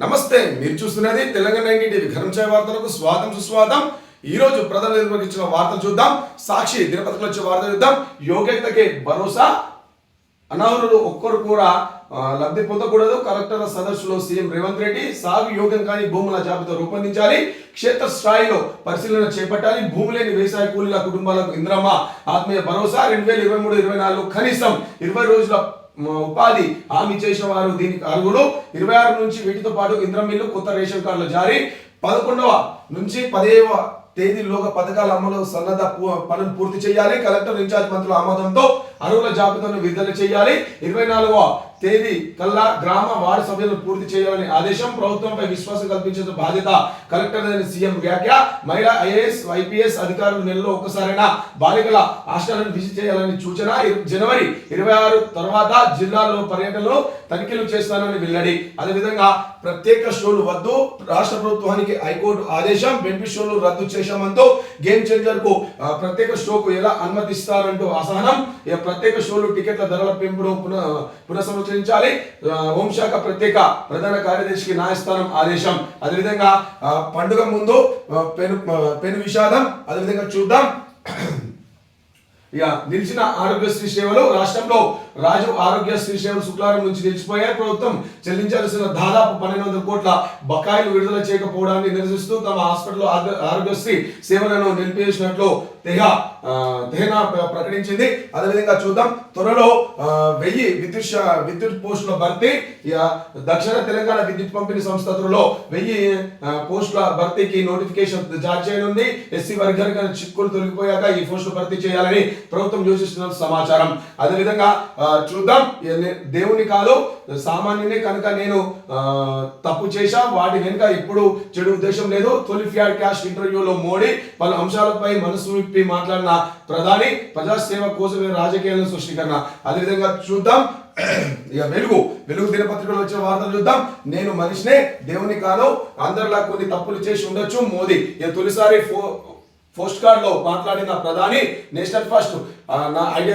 నమస్తే మీరు చూస్తున్నది తెలంగాణ నైన్టీ టీవీ ఘనంచాయ వార్తలకు స్వాగతం సుస్వాగతం. ఈ రోజు ప్రధాన నిర్వహించిన వార్తలు చూద్దాం. సాక్షి దినపత్రికలు వచ్చే వార్తలు చూద్దాం. యోగ్యతకే భరోసా. అనర్హులు ఒక్కరు కూడా లబ్ధి పొందకూడదు. కలెక్టర్ల సదస్సులో సీఎం రేవంత్ రెడ్డి సాగు యోగ్యం కాని భూముల జాబితా రూపొందించాలి. క్షేత్ర స్థాయిలో పరిశీలన చేపట్టాలి. భూమి లేని వ్యవసాయ కూలీల కుటుంబాలకు ఇంద్రమ్మ ఆత్మీయ భరోసా. రెండు వేల ఇరవై మూడు ఇరవై నాలుగు కనీసం ఇరవై రోజుల ఉపాధి హామీ చేసిన వారు దీనికి అర్హులు ఇరవై ఆరు నుంచి వీటితో పాటు ఇంద్రమిల్లు కొత్త రేషన్ కార్డుల జారీ. పదకొండవ నుంచి పదిహేవ తేదీలోగా పథకాల అమలు సన్నద్ధ పనులు పూర్తి చేయాలి. కలెక్టర్ ఇన్ఛార్జ్ మంత్రుల ఆమోదంతో అర్హుల జాబితాను విడుదల చేయాలి. ఇరవై నాలుగవ తేదీ కల్లా గ్రామ వార్డు సభ్యులను పూర్తి చేయాలని ఆదేశం ప్రభుత్వంపై విశ్వాసం కల్పించే బాధ్యత కలెక్టర్ అని సీఎం వ్యాఖ్య మహిళా ఐఏఎస్ ఐపీఎస్ అధికారులు నెలలో ఒక్కసారైనా బాలికల హాస్టళ్ళను విజిట్ చేయాలని సూచన జనవరి ఇరవై ఆరు తర్వాత జిల్లాలో పర్యటనలో తనిఖీలు చేస్తానని వెల్లడి. అదేవిధంగా ప్రత్యేక షోలు వద్దు రాష్ట్ర ప్రభుత్వానికి హైకోర్టు ఆదేశం బెనిఫిట్ షోలు రద్దు చేశామంటూ గేమ్ చేంజర్కు ప్రత్యేక షోకు ఎలా అనుమతిస్తారంటూ అసహనం ప్రత్యేక షోలు టికెట్ల ధరల పెంపుడు పునః పునఃసంచరించాలి ఆ, హోంశాఖ ప్రత్యేక ప్రధాన కార్యదర్శికి న్యాయస్థానం ఆదేశం. అదేవిధంగా ఆ, పండుగ ముందు పెను పెను విషాదం అదేవిధంగా చూద్దాం ఇక నిలిచిన ఆరోగ్యశ్రీ సేవలు రాష్ట్రంలో రాజు ఆరోగ్యశ్రీ సేవలు శుక్రవారం నుంచి నిలిచిపోయాయి. ప్రభుత్వం చెల్లించాల్సిన దాదాపు పన్నెండు వందల కోట్ల బకాయిలు విడుదల చేయకపోవడాన్ని నిరసిస్తూ తమ హాస్పిటల్లో ఆరోగ్య- ఆరోగ్యశ్రీ సేవలను నిలిపివేసినట్లు తెహా ఆ, తెహనా ప్ర- ప్రకటించింది. అదేవిధంగా చూద్దాం. త్వరలో వెయ్యి విద్యుత్ విద్యుత్ పోస్టుల భర్తీ. దక్షిణ తెలంగాణ విద్యుత్ పంపిణీ సంస్థ త్వరలో వెయ్యి పోస్టుల భర్తీకి నోటిఫికేషన్ జారీ చేయనుంది. ఎస్సీ వర్గానికి చిక్కులు తొలగిపోయాక ఈ పోస్టులు భర్తీ చేయాలని ప్రభుత్వం యోచిస్తున్న సమాచారం. అదేవిధంగా చూద్దాం దేవుని కాదు సామాన్యునే కనుక నేను తప్పు చేశా వాటి వెనుక ఇప్పుడు చెడు ఉద్దేశం లేదు. తొలి ఫ్యాడ్ క్యాష్ ఇంటర్వ్యూలో మోడీ పలు అంశాలపై మనసు విప్పి మాట్లాడిన ప్రధాని ప్రజాసేవ కోసమే రాజకీయాలను సృష్టికరణ అదేవిధంగా చూద్దాం ఇక వెలుగు వెలుగు దినపత్రికలో వచ్చే వార్తలు చూద్దాం. నేను మనిషినే దేవుని కాను అందరిలా కొన్ని తప్పులు చేసి ఉండొచ్చు మోదీ. ఇక తొలిసారి ఫో పోస్ట్ కార్డ్లో మాట్లాడిన ప్రధాని నేషనల్ ఫస్ట్ నా ఐడియా